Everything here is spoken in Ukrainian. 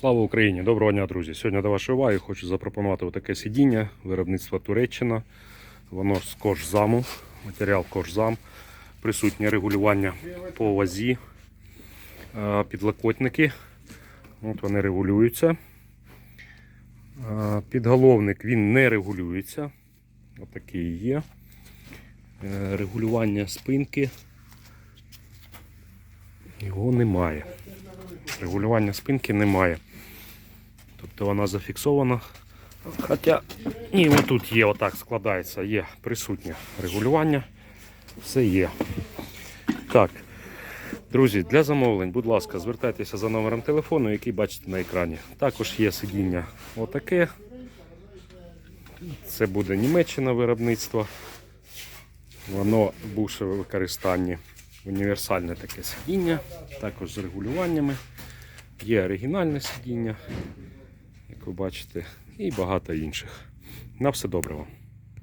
Слава Україні! Доброго дня, друзі! Сьогодні до вашої уваги хочу запропонувати таке сидіння виробництва Туреччина. Воно з кожзаму, матеріал кожзам, присутнє регулювання по вазі, Е, підлокотники. От вони регулюються. Е, Підголовник він не регулюється. Отакий є. Е, Регулювання спинки. Його немає. Регулювання спинки немає. Тобто вона зафіксована. Хоча ні, отут є, отак складається, є присутнє регулювання. Все є. Так, друзі, для замовлень, будь ласка, звертайтеся за номером телефону, який бачите на екрані. Також є сидіння отаке. Це буде Німеччина виробництво. Воно бувше в використанні. Універсальне таке сидіння, також з регулюваннями. Є оригінальне сидіння, як ви бачите, і багато інших. На все добре вам.